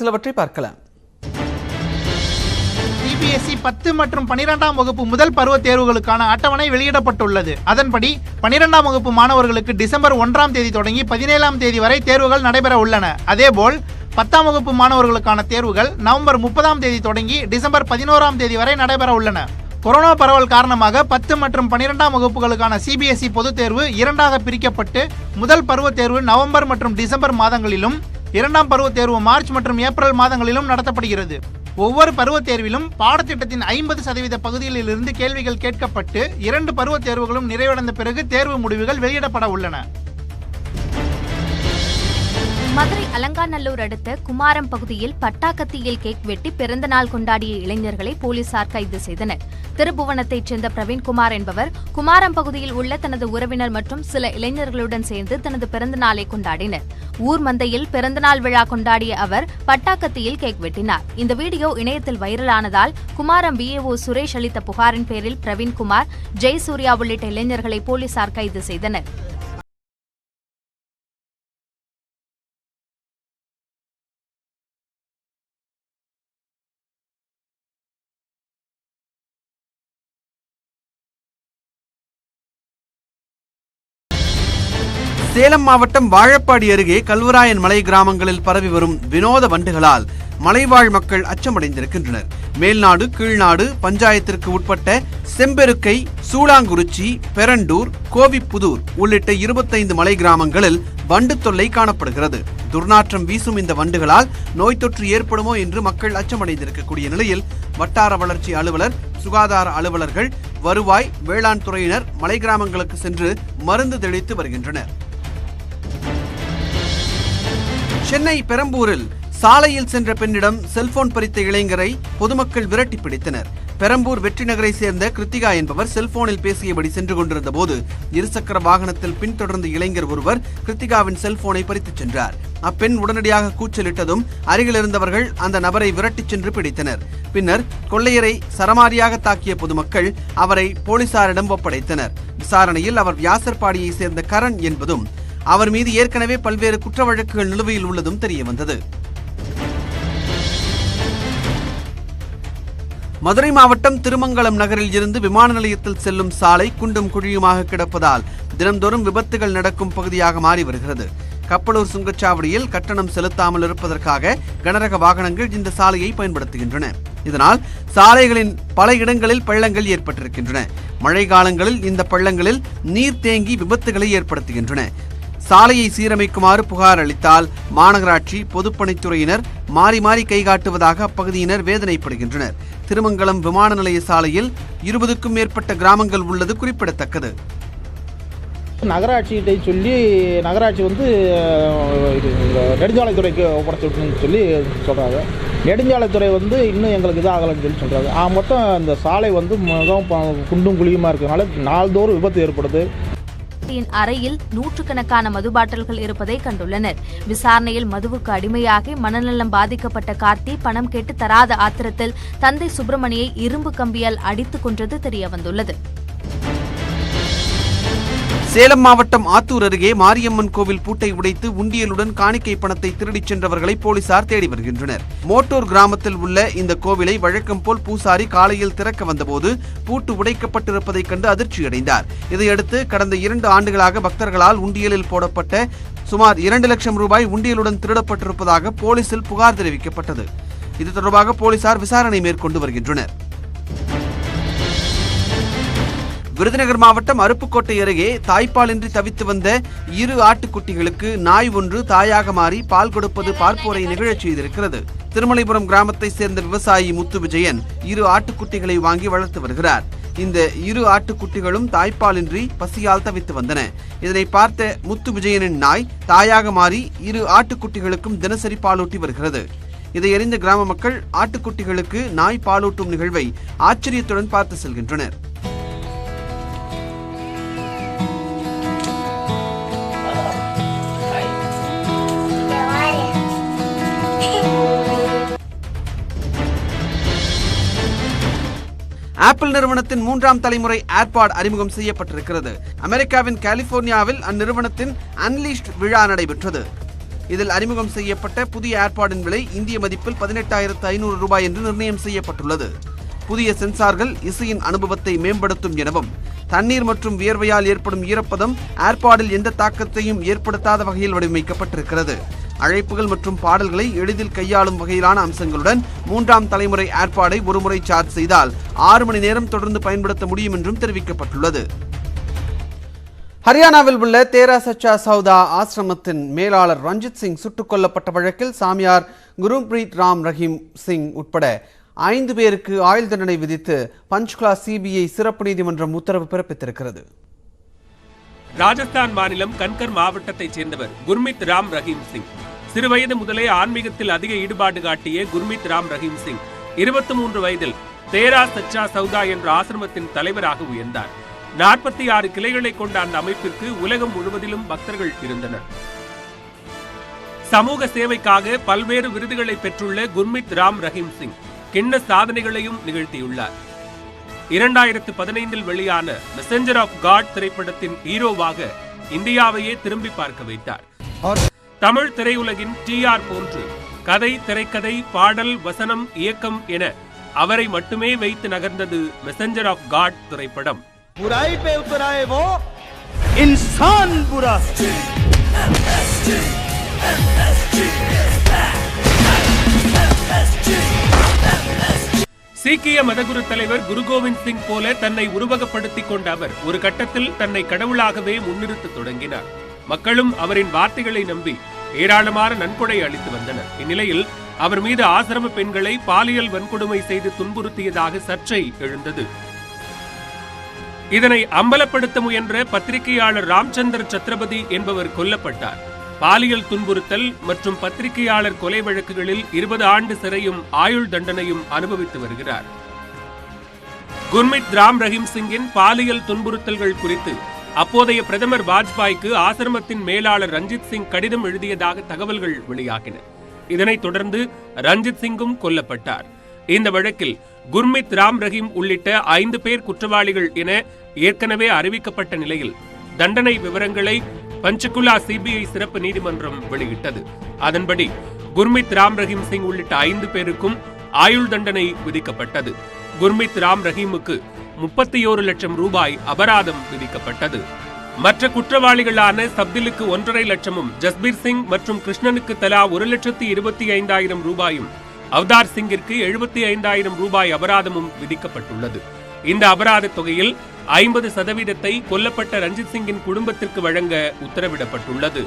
சிலவற்றை பார்க்கலாம். சிபிஎஸ்இ பத்து மற்றும் பனிரெண்டாம் வகுப்பு முதல் பருவ தேர்வுகளுக்கான அட்டவணை வெளியிடப்பட்டுள்ளது. அதன்படி பனிரெண்டாம் வகுப்பு மாணவர்களுக்கு டிசம்பர் ஒன்றாம் தேதி தொடங்கி பதினேழாம் தேதி வரை தேர்வுகள் நடைபெற உள்ளன. அதேபோல் பத்தாம் வகுப்பு மாணவர்களுக்கான தேர்வுகள் நவம்பர் முப்பதாம் தேதி தொடங்கி டிசம்பர் பதினோராம் தேதி வரை நடைபெற உள்ளன. கொரோனா பரவல் காரணமாக பத்து மற்றும் பனிரெண்டாம் வகுப்புகளுக்கான சிபிஎஸ்இ பொதுத் தேர்வு இரண்டாக பிரிக்கப்பட்டு முதல் பருவ தேர்வு நவம்பர் மற்றும் டிசம்பர் மாதங்களிலும் இரண்டாம் பருவத் தேர்வு மார்ச் மற்றும் ஏப்ரல் மாதங்களிலும் நடத்தப்படுகிறது. ஒவ்வொரு பருவத் தேர்விலும் பாடத்திட்டத்தின் ஐம்பது சதவீத பகுதிகளில் இருந்து கேள்விகள் கேட்கப்பட்டு இரண்டு பருவத் தேர்வுகளும் நிறைவடைந்த பிறகு தேர்வு முடிவுகள் வெளியிடப்பட உள்ளன. மதுரை அலங்காநல்லூர் அடுத்த குமாரம் பகுதியில் பட்டாக்கத்தியில் கேக் வெட்டி பிறந்தநாள் கொண்டாடிய இளைஞர்களை போலீசார் கைது செய்தனர். திருபுவனத்தைச் சேர்ந்த பிரவீன்குமார் என்பவர் குமாரம் பகுதியில் உள்ள தனது உறவினர் மற்றும் சில இளைஞர்களுடன் சேர்ந்து தனது பிறந்தநாளை கொண்டாடினர். ஊர் மந்தையில் பிறந்தநாள் விழா கொண்டாடிய அவர் பட்டாக்கத்தியில் கேக் வெட்டினார். இந்த வீடியோ இணையத்தில் வைரலானதால் குமாரம் பிஏஓ சுரேஷ் அளித்த புகாரின் பேரில் பிரவீன்குமார் ஜெயசூர்யா உள்ளிட்ட இளைஞர்களை போலீசார் கைது செய்தனர். சேலம் மாவட்டம் வாழப்பாடி அருகே கல்வராயன் மலை கிராமங்களில் பரவி வரும் வினோத வண்டுகளால் மலைவாழ் மக்கள் அச்சமடைந்திருக்கின்றனர். மேல்நாடு கீழ்நாடு பஞ்சாயத்திற்கு உட்பட்ட செம்பெருக்கை சூளாங்குறிச்சி பெரண்டூர் கோவிப்புதூர் உள்ளிட்ட இருபத்தைந்து மலை கிராமங்களில் வண்டு தொல்லை காணப்படுகிறது. துர்நாற்றம் வீசும் இந்த வண்டுகளால் நோய் தொற்று ஏற்படுமோ என்று மக்கள் அச்சமடைந்திருக்கக்கூடிய நிலையில் வட்டார வளர்ச்சி அலுவலர் சுகாதார அலுவலர்கள் வருவாய் வேளாண் துறையினர் மலை கிராமங்களுக்கு சென்று மருந்து தெளித்து வருகின்றனர். சென்னை பெரம்பூரில் சாலையில் சென்ற பெண்ணிடம் செல்போன் பறித்த இளைஞரை பொதுமக்கள் விரட்டி பிடித்தனர். பெரம்பூர் வெற்றி நகரை சேர்ந்த கிருத்திகா என்பவர் செல்போனில் பேசியபடி சென்று கொண்டிருந்த போது இருசக்கர வாகனத்தில் பின்தொடர்ந்த இளைஞர் ஒருவர் கிருத்திகாவின் செல்போனை பறித்துச் சென்றார். அப்பெண் உடனடியாக கூச்சலிட்டதும் அருகில் இருந்தவர்கள் அந்த நபரை விரட்டிச் சென்று பிடித்தனர். பின்னர் கொள்ளையரை சரமாரியாக தாக்கிய பொதுமக்கள் அவரை போலீசாரிடம் ஒப்படைத்தனர். விசாரணையில் அவர் வியாசர்பாடியை சேர்ந்த கரண் என்பதும் அவர் மீது ஏற்கனவே பல்வேறு குற்ற வழக்குகள் நிலுவையில் உள்ளதும் தெரியவந்தது. மதுரை மாவட்டம் திருமங்கலம் நகரில் இருந்து விமான நிலையத்தில் செல்லும் சாலை குண்டும் குழியுமாக கிடப்பதால் தினம்தோறும் விபத்துகள் நடக்கும் பகுதியாக மாறி வருகிறது. கப்பலூர் சுங்கச்சாவடியில் கட்டணம் செலுத்தாமல் இருப்பதற்காக கனரக வாகனங்கள் இந்த சாலையை பயன்படுத்துகின்றன. இதனால் சாலைகளின் பல இடங்களில் பள்ளங்கள் ஏற்பட்டிருக்கின்றன. மழை காலங்களில் இந்த பள்ளங்களில் நீர் தேங்கி விபத்துகளை ஏற்படுத்துகின்றன. சாலையை சீரமைக்குமாறு புகார் அளித்தால் மாநகராட்சி பொதுப்பணித்துறையினர் மாறி மாறி கைகாட்டுவதாக அப்பகுதியினர் வேதனைப்படுகின்றனர். திருமங்கலம் விமான நிலைய சாலையில் இருபதுக்கும் மேற்பட்ட கிராமங்கள் உள்ளது குறிப்பிடத்தக்கது. நகராட்சிகிட்ட சொல்லி நகராட்சி வந்து இது நெடுஞ்சாலைத்துறைக்கு ஒப்படைச்சு விட்டுன்னு சொல்லி சொல்கிறாங்க நெடுஞ்சாலைத்துறை வந்து இன்னும் எங்களுக்கு இது ஆகலைன்னு சொல்லி சொல்கிறாங்க ஆ மொத்தம் அந்த சாலை வந்து மிகவும் குண்டும் குழியுமாக இருக்கிறதுனால நாள்தோறும் விபத்து ஏற்படுது. யின் அறையில் நூற்றுக்கணக்கான மது பாட்டில்கள் இருப்பதை கண்டுள்ளனர். விசாரணையில் மதுவுக்கு அடிமையாகி மனநலம் பாதிக்கப்பட்ட கார்த்தி பணம் கேட்டு தராத ஆத்திரத்தில் தந்தை சுப்பிரமணியை இரும்பு கம்பியால் அடித்துக் கொன்றது தெரியவந்துள்ளது. சேலம் மாவட்டம் ஆத்தூர் அருகே மாரியம்மன் கோவில் பூட்டை உடைத்து உண்டியலுடன் காணிக்கை பணத்தை திருடிச் சென்றவர்களை போலீசார் தேடி வருகின்றனர். மோட்டூர் கிராமத்தில் உள்ள இந்த கோவிலை வழக்கம் போல் பூசாரி காலையில் திறக்க வந்தபோது பூட்டு உடைக்கப்பட்டிருப்பதைக் கண்டு அதிர்ச்சியடைந்தார். இதையடுத்து கடந்த இரண்டு ஆண்டுகளாக பக்தர்களால் உண்டியலில் போடப்பட்ட சுமார் இரண்டு லட்சம் ரூபாய் உண்டியலுடன் திருடப்பட்டிருப்பதாக போலீசில் புகார் தெரிவிக்கப்பட்டது. இது தொடர்பாக போலீசார் விசாரணை மேற்கொண்டு வருகின்றனர். விருதுநகர் மாவட்டம் அருப்புக்கோட்டை அருகே தாய்ப்பாலின்றி தவித்து வந்த இரு ஆட்டுக்குட்டிகளுக்கு நாய் ஒன்று தாயாக மாறி பால் கொடுப்பது பார்ப்போரை நிகழச் செய்திருக்கிறது. திருமலைபுரம் கிராமத்தை சேர்ந்த விவசாயி முத்து விஜயன் இரு ஆட்டுக்குட்டிகளை வாங்கி வளர்த்து வருகிறார். இந்த இரு ஆட்டுக்குட்டிகளும் தாய்ப்பாலின்றி பசியால் தவித்து வந்தன. இதனை பார்த்த முத்து விஜயனின் நாய் தாயாக மாறி இரு ஆட்டுக்குட்டிகளுக்கும் தினசரி பாலூட்டி வருகிறது. இதை அறிந்த கிராம மக்கள் ஆட்டுக்குட்டிகளுக்கு நாய் பாலூட்டும் நிகழ்வை ஆச்சரியத்துடன் பார்த்து செல்கின்றனர். ஆப்பிள் நிறுவனத்தின் மூன்றாம் தலைமுறை ஏர்பாட் அறிமுகம் செய்யப்பட்டிருக்கிறது. அமெரிக்காவின் கலிபோர்னியாவில் அந்நிறுவனத்தின் அன்லீஸ்ட் விழா நடைபெற்றது. இதில் அறிமுகம் செய்யப்பட்ட புதிய ஏர்பாடின் விலை இந்திய மதிப்பில் பதினெட்டாயிரத்து ஐநூறு ரூபாய் என்று நிர்ணயம் செய்யப்பட்டுள்ளது. புதிய சென்சார்கள் இசையின் அனுபவத்தை மேம்படுத்தும் எனவும் தண்ணீர் மற்றும் வியர்வையால் ஏற்படும் ஈரப்பதம் ஏர்பாடில் எந்த தாக்கத்தையும் ஏற்படுத்தாத வகையில் வடிவமைக்கப்பட்டிருக்கிறது. அழைப்புகள் மற்றும் பாடல்களை எளிதில் கையாளும் வகையிலான அம்சங்களுடன் மூன்றாம் தலைமுறை ஏற்பாடை ஒருமுறை சார்ஜ் செய்தால் ஆறு மணி நேரம் தொடர்ந்து பயன்படுத்த முடியும் என்றும் தெரிவிக்கப்பட்டுள்ளது. ஹரியானாவில் உள்ள தேரா சச்சா சவுதா ஆசிரமத்தின் மேலாளர் ரஞ்சித் சிங் சுட்டுக் கொல்லப்பட்ட வழக்கில் சாமியார் குருப்ரீத் ராம் ரஹீம் சிங் உட்பட ஐந்து பேருக்கு ஆயுள் தண்டனை விதித்து பஞ்ச்குலா சிபிஐ சிறப்பு நீதிமன்றம் உத்தரவு பிறப்பித்திருக்கிறது. ராஜஸ்தான் மாநிலம் கன்கர் மாவட்டத்தைச் சேர்ந்தவர் குர்மித் ராம் ரஹீம் சிங். சிறுவயது முதலே ஆன்மீகத்தில் அதிக ஈடுபாடு காட்டிய குர்மித் ராம் ரஹீம் சிங் இருபத்தி மூன்று வயதில் தேரா சச்சா சவுதா என்ற ஆசிரமத்தின் தலைவராக உயர்ந்தார். நாற்பத்தி ஆறு கிளைகளை கொண்ட அந்த அமைப்பிற்கு உலகம் முழுவதிலும் பக்தர்கள் இருந்தனர். சமூக சேவைக்காக பல்வேறு விருதுகளை பெற்றுள்ள குர்மித் ராம் ரஹீம் சிங் கிண்ண சாதனைகளையும் நிகழ்த்தியுள்ளார். இரண்டாயிரத்து பதினைந்தில் வெளியான மெசஞ்சர் ஆஃப் காட் திரைப்படத்தின் ஹீரோவாக இந்தியாவையே திரும்பி பார்க்க வைத்தார். தமிழ் திரையுலகின் டி ஆர் போன்று கதை திரைக்கதை பாடல் வசனம் இயக்கம் என அவரை மட்டுமே வைத்து நகர்ந்தது மெசஞ்சர் ஆஃப் காட் திரைப்படம். புராய் பே உத்தராயே வோ. இன்சான் புரா. சீக்கிய மதகுரு தலைவர் குரு கோவிந்த் சிங் போல தன்னை உருவகப்படுத்திக் கொண்ட அவர் ஒரு கட்டத்தில் தன்னை கடவுளாகவே முன்னிறுத்த தொடங்கினார். மக்களும் அவரின் வார்த்தைகளை நம்பி ஏராளமான நன்கொடை அளித்து வந்தனர். இந்நிலையில் அவர் மீது ஆசிரம பெண்களை பாலியல் வன்கொடுமை செய்து துன்புறுத்தியதாக சர்ச்சை எழுந்தது. இதனை அம்பலப்படுத்த முயன்ற பத்திரிகையாளர் ராம்சந்தர் சத்ரபதி என்பவர் கொல்லப்பட்டார். பாலியல் துன்புறுத்தல் மற்றும் பத்திரிகையாளர் கொலை வழக்குகளில் இருபது ஆண்டு சிறையும் ஆயுள் தண்டனையும் அனுபவித்து வருகிறார். குர்மித் ராம் ரஹீம் சிங்கின் பாலியல் துன்புறுத்தல்கள் குறித்து அப்போதைய பிரதமர் வாஜ்பாய்க்கு ஆசிரமத்தின் மேலாளர் ரஞ்சித் சிங் கடிதம் எழுதியதாக தகவல்கள் வெளியாகின. இதனைத் தொடர்ந்து ரஞ்சித் சிங்கும் கொல்லப்பட்டார். இந்த வழக்கில் குர்மித் ராம் ரஹீம் உள்ளிட்ட ஐந்து பேர் குற்றவாளிகள் என ஏற்கனவே அறிவிக்கப்பட்ட நிலையில் தண்டனை விவரங்களை பஞ்சகுலா சிபிஐ சிறப்பு நீதிமன்றம் வெளியிட்டது. அதன்படி குர்மித் ராம் ரஹீம் சிங் உள்ளிட்ட ஐந்து பேருக்கும் ஆயுள் தண்டனை விதிக்கப்பட்டது. குர்மித் ராம் ரஹீமுக்கு முப்பத்தி ஓரு லட்சம் ரூபாய் அபராதம் விதிக்கப்பட்டது. மற்ற குற்றவாளிகளான சப்திலுக்கு ஒன்றரை லட்சமும் ஜஸ்பீர் சிங் மற்றும் கிருஷ்ணனுக்கு தலா ஒரு லட்சத்தி இருபத்தி ஐந்தாயிரம் ரூபாயும் அவதார் சிங்கிற்கு எழுபத்தி ஐந்தாயிரம் ரூபாய் அபராதமும் விதிக்கப்பட்டுள்ளது. இந்த அபராத தொகையில் ஐம்பது சதவீதத்தை கொல்லப்பட்ட ரஞ்சித் சிங்கின் குடும்பத்திற்கு வழங்க உத்தரவிடப்பட்டுள்ளது.